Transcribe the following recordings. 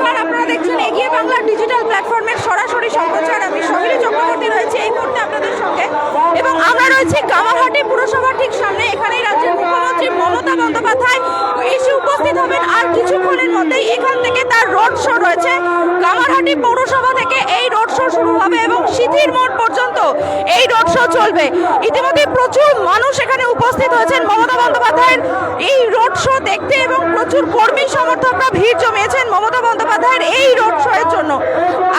নমস্কার আপনারা দেখছেন এগিয়ে বাংলা ডিজিটাল প্ল্যাটফর্মের সরাসরি সম্প্রচার। আমি সোহিনী চক্রবর্তী রয়েছে এই মুহূর্তে আপনাদের সঙ্গে। এবং আমরা রয়েছি কামারহাটি পুরসভার ঠিক সামনে। এখানেই রাজ্যের মুখ্যমন্ত্রী মমতা বন্দ্যোপাধ্যায় এসে উপস্থিত হবেন। আর কিছুক্ষণের মধ্যেই এখান থেকে তার রোড শো রয়েছে। কামারহাটি পৌরসভা থেকে এই রোড শো শুরু হবে এবং সিথির মোড় পর্যন্ত এই রোড শো চলবে। ইতিমধ্যে প্রচুর মানুষ এখানে উপস্থিত হয়েছেন। বন্দ্যোপাধ্যায়ের এই রোড শো দেখতে এবং প্রচুর কর্মী সমর্থকরা ভিড় জমিয়েছেন মমতা বন্দ্যোপাধ্যায়ের এই রোড শো এর জন্য।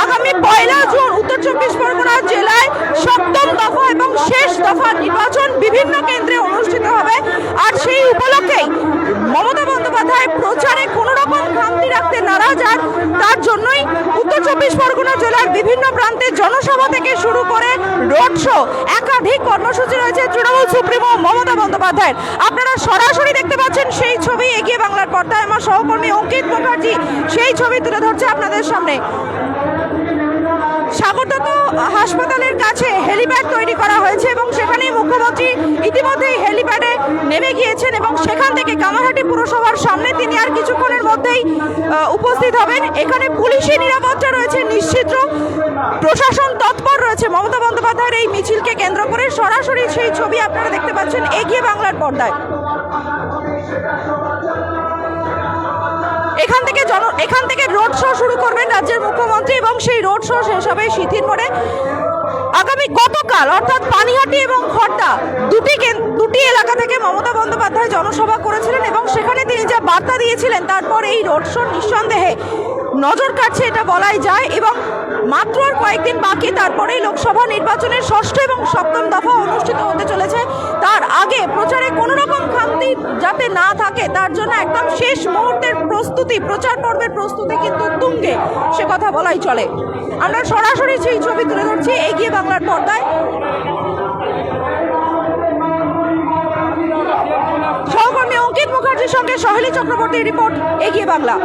আগামী পয়লা জুন উত্তর চব্বিশ পরগনা জেলায় সপ্তম দফা এবং শেষ দফা নির্বাচন বিভিন্ন কেন্দ্রে অনুষ্ঠিত হবে। আর সেই উপলক্ষেই মমতা বন্দ্যোপাধ্যায় প্রচারে কোনো রকম খামতি রাখতে নারাজ। আর তার জন্যই উত্তর চব্বিশ পরগনা জেলার বিভিন্ন প্রান্তে জনসভা থেকে শুরু করে রোড শো একাধিক কর্মসূচি রয়েছে। তৃণমূল সুপ্রিমো মমতা বন্দ্যোপাধ্যায়ের আপনারা সরাসরি দেখতে পাচ্ছেন সেই ছবি, এগিয়ে বাংলার পর্দায় আমার সহকর্মী অঙ্কিত মুখার্জি সেই ছবি তুলে ধরছে আপনাদের সামনে। সাগরদত্ত হাসপাতালের কাছে হেলিপ্যাড তৈরি করা হয়েছে এবং সেখানে মুখ্যমন্ত্রী ইতিমধ্যেই হেলিপ্যাডে নেমে গিয়েছেন এবং সেখান থেকে কামারহাটি পুরসভার সামনে তিনি আর কিছুক্ষণের মধ্যেই উপস্থিত হবেন। এখানে পুলিশি নিরাপত্তা রয়েছে নিশ্চিত। প্রশাসন তৎপর রয়েছে মমতা বন্দ্যোপাধ্যায়ের এই মিছিলকে কেন্দ্র করে সরাসরি সেই ছবি আপনারা দেখতে পাচ্ছেন, এগিয়ে বাংলার পর্দায়। এখান থেকে জন, এখান থেকে রোড শো শুরু করবেন রাজ্যের মুখ্যমন্ত্রী এবং সেই রোড শো শেষ হবে সিথির মোড়ে আগামী গতকাল, অর্থাৎ পানিহাটি এবং খড়দা দুটি দুটি এলাকা থেকে মমতা বন্দ্যোপাধ্যায় জনসভা করেছিলেন এবং সেখানে তিনি যা বার্তা দিয়েছিলেন তারপর এই রোড শো নিঃসন্দেহে নজর কাটছে এটা বলাই যায় এবং মাত্র আর কয়েকদিন বাকি তারপরেই লোকসভা নির্বাচনের ষষ্ঠ এবং সপ্তম দফা অনুষ্ঠিত হতে চলেছে। তার আগে প্রচারে কোনো রকম খামতি যাতে না থাকে, তার জন্য একদম শেষ মুহূর্তের প্রস্তুতি, প্রচার পর্বের প্রস্তুতি কিন্তু তুঙ্গে, সে কথা বলাই চলে। আমরা সরাসরি সেই ছবি তুলে ধরছি, এগিয়ে বাংলার পর্দায়। সহকর্মী অঙ্কিত মুখার্জির সঙ্গে সহেলী চক্রবর্তীর রিপোর্ট, এগিয়ে বাংলা।